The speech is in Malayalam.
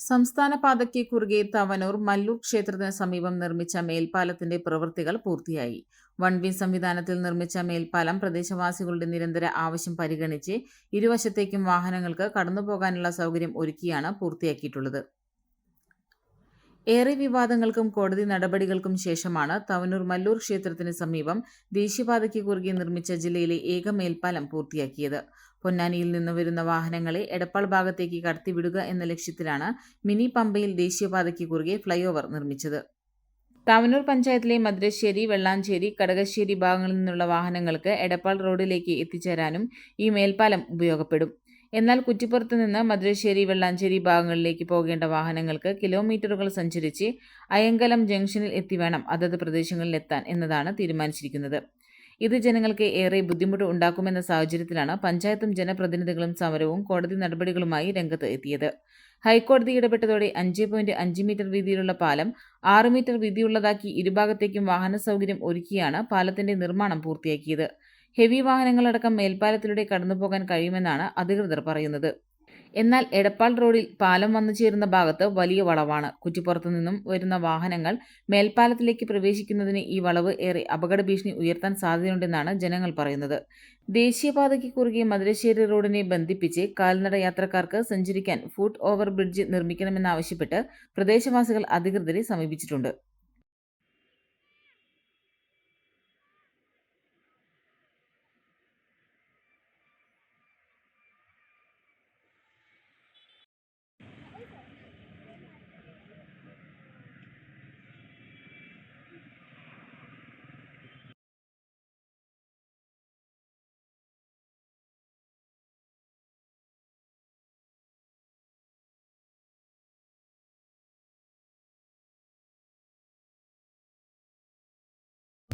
സംസ്ഥാന പാതയ്ക്ക് കുറുകെ തവനൂർ മല്ലൂർ ക്ഷേത്രത്തിന് സമീപം നിർമ്മിച്ച മേൽപ്പാലത്തിന്റെ പ്രവൃത്തികൾ പൂർത്തിയായി. വൺ വി സംവിധാനത്തിൽ നിർമ്മിച്ച മേൽപ്പാലം പ്രദേശവാസികളുടെ നിരന്തര ആവശ്യം പരിഗണിച്ച് ഇരുവശത്തേക്കും വാഹനങ്ങൾക്ക് കടന്നുപോകാനുള്ള സൗകര്യം ഒരുക്കിയാണ് പൂർത്തിയാക്കിയിട്ടുള്ളത്. ഏറെ വിവാദങ്ങൾക്കും കോടതി നടപടികൾക്കും ശേഷമാണ് തവനൂർ മല്ലൂർ ക്ഷേത്രത്തിന് സമീപം ദേശീയപാതയ്ക്ക് കുറുകെ നിർമ്മിച്ച ജില്ലയിലെ ഏക മേൽപ്പാലം പൂർത്തിയാക്കിയത്. പൊന്നാനിയിൽ നിന്ന് വരുന്ന വാഹനങ്ങളെ എടപ്പാൾ ഭാഗത്തേക്ക് കടത്തിവിടുക എന്ന ലക്ഷ്യത്തിലാണ് മിനി പമ്പയിൽ ദേശീയപാതയ്ക്ക് കുറുകെ ഫ്ളൈഓവർ നിർമ്മിച്ചത്. താവനൂർ പഞ്ചായത്തിലെ മദ്രശ്ശേരി വെള്ളാഞ്ചേരി കടകശ്ശേരി ഭാഗങ്ങളിൽ നിന്നുള്ള വാഹനങ്ങൾക്ക് എടപ്പാൾ റോഡിലേക്ക് എത്തിച്ചേരാനും ഈ മേൽപ്പാലം ഉപയോഗപ്പെടും. എന്നാൽ കുറ്റിപ്പുറത്ത് നിന്ന് മധുരശ്ശേരി വെള്ളാഞ്ചേരി ഭാഗങ്ങളിലേക്ക് പോകേണ്ട വാഹനങ്ങൾക്ക് കിലോമീറ്ററുകൾ സഞ്ചരിച്ച് അയങ്കലം ജംഗ്ഷനിൽ എത്തി വേണം അതത് പ്രദേശങ്ങളിലെത്താൻ എന്നതാണ് തീരുമാനിച്ചിരിക്കുന്നത്. ഇത് ജനങ്ങൾക്ക് ഏറെ ബുദ്ധിമുട്ട് ഉണ്ടാക്കുമെന്ന സാഹചര്യത്തിലാണ് പഞ്ചായത്തും ജനപ്രതിനിധികളും സമരവും കോടതി നടപടികളുമായി രംഗത്ത് എത്തിയത്. ഹൈക്കോടതി ഇടപെട്ടതോടെ അഞ്ച് പോയിന്റ് അഞ്ച് മീറ്റർ വീതിയിലുള്ള പാലം ആറ് മീറ്റർ വീതിയുള്ളതാക്കി ഇരുഭാഗത്തേക്കും വാഹന സൗകര്യം ഒരുക്കിയാണ് പാലത്തിന്റെ നിർമ്മാണം പൂർത്തിയാക്കിയത്. ഹെവി വാഹനങ്ങളടക്കം മേൽപ്പാലത്തിലൂടെ കടന്നുപോകാൻ കഴിയുമെന്നാണ് അധികൃതർ പറയുന്നത്. എന്നാൽ എടപ്പാൾ റോഡിൽ പാലം വന്നു ചേരുന്ന ഭാഗത്ത് വലിയ വളവാണ്. കുറ്റിപ്പുറത്തു നിന്നും വരുന്ന വാഹനങ്ങൾ മേൽപ്പാലത്തിലേക്ക് പ്രവേശിക്കുന്നതിന് ഈ വളവ് ഏറെ അപകട ഭീഷണി ഉയർത്താൻ സാധ്യതയുണ്ടെന്നാണ് ജനങ്ങൾ പറയുന്നത്. ദേശീയപാതയ്ക്ക് കുറുകെ മധുരശ്ശേരി റോഡിനെ ബന്ധിപ്പിച്ച് കാൽനട യാത്രക്കാർക്ക് സഞ്ചരിക്കാൻ ഫുട് ഓവർ ബ്രിഡ്ജ് നിർമ്മിക്കണമെന്നാവശ്യപ്പെട്ട് പ്രദേശവാസികൾ അധികൃതരെ സമീപിച്ചിട്ടുണ്ട്.